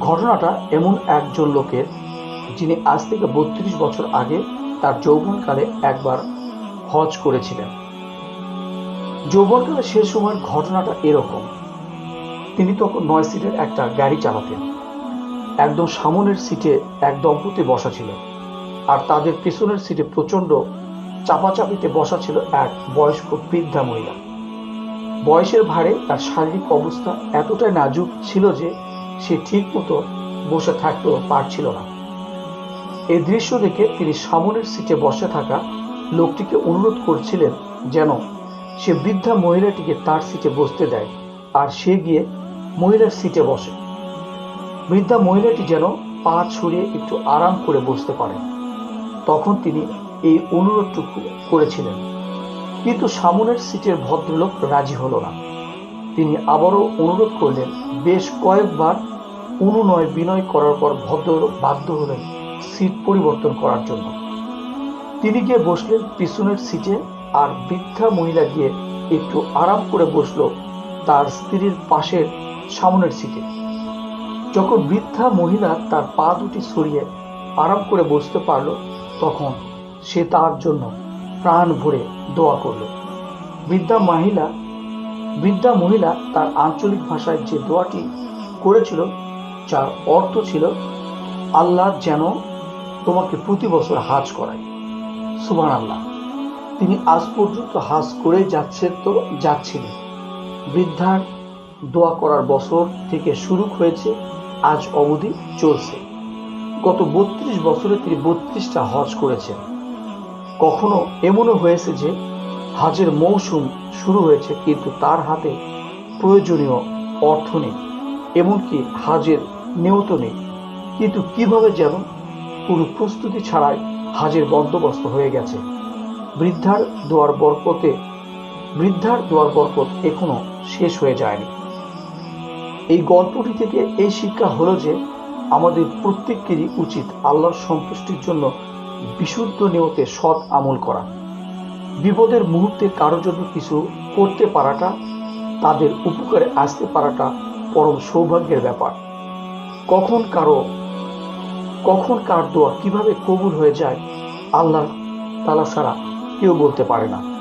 ঘটনাটা এমন একজন লোকের যিনি আজ থেকে বত্রিশ বছর আগে তার যৌবনকালে একবার হজ করেছিলেন। যৌবনকালে সে সময়ের ঘটনাটা এরকম। তিনি তখন নয় সিটের একটা গাড়ি চালাতেন। একদম সামনের সিটে এক দম্পতি বসা ছিল। আর তাদের পেছনের সিটে প্রচণ্ড চাপাচাপিতে বসা ছিল এক বয়স্ক বৃদ্ধা মহিলা। বয়সের ভারে তার শারীরিক অবস্থা এতটাই নাজুক ছিল যে সে ঠিক মতো বসে থাকতেও পারছিল না। এই দৃশ্য দেখে তিনি সামনের সিটে বসে থাকা লোকটিকে অনুরোধ করছিলেন যেন সে বৃদ্ধা মহিলাটিকে তার সিটে বসতে দেয় আর সে গিয়ে মহিলার সিটে বসে। বৃদ্ধা মহিলাটি যেন পা ছড়িয়ে একটু আরাম করে বসতে পারে। তখন তিনি এই অনুরোধটুকু করেছিলেন। কিন্তু সামনের সিটের ভদ্রলোক রাজি হলো না। তিনি আবারও অনুরোধ করলেন, বেশ কয়েকবার অনুনয় বিনয় করার পর ভদ্রলোক বাধ্য হলেন সিট পরিবর্তন করার জন্য। তিনি গিয়ে বসলেন পিছনের সিটে আর বৃদ্ধা মহিলা গিয়ে একটু আরাম করে বসল তার স্ত্রীর পাশের সামনের সিটে। যখন বৃদ্ধা মহিলা তার পা দুটি সরিয়ে আরাম করে বসতে পারল, তখন সে তার জন্য প্রাণ ভরে দোয়া করল। বৃদ্ধা মহিলা বৃদ্ধা মহিলা তার আঞ্চলিক ভাষায় যে দোয়াটি করেছিল যার অর্থ ছিল, আল্লাহ যেন তোমাকে প্রতি বছর হাজ করায়। সুবান আল্লাহ তিনি আজ পর্যন্ত হাজ করে যাচ্ছে তো যাচ্ছিলেন। বৃদ্ধার দোয়া করার বছর থেকে শুরু হয়েছে, আজ অবধি চলছে। গত বত্রিশ বছরে তিনি বত্রিশটা হজ করেছেন। কখনো এমনও হয়েছে যে হাজের মৌসুম শুরু হয়েছে, কিন্তু তার হাতে প্রয়োজনীয় অর্থ নেই। এমনকি হাজের নিয়ত নেই। কিন্তু কীভাবে যেন কোনো প্রস্তুতি ছাড়াই হাজের বন্দোবস্ত হয়ে গেছে। বৃদ্ধার দোয়ার বরকতে, বৃদ্ধার দোয়ার বরকত এখনও শেষ হয়ে যায়নি। এই গল্পটি থেকে এই শিক্ষা হলো যে, আমাদের প্রত্যেকেরই উচিত আল্লাহর সন্তুষ্টির জন্য বিশুদ্ধ নিয়তে সৎ আমল করা। বিপদের মুহূর্তে কারোর জন্য কিছু করতে পারাটা, তাদের উপকারে আসতে পারাটা পরম সৌভাগ্যের ব্যাপার। কখন কারও, কখন কার দোয়া কীভাবে কবুল হয়ে যায়, আল্লাহ তালা ছাড়া কেউ বলতে পারে না।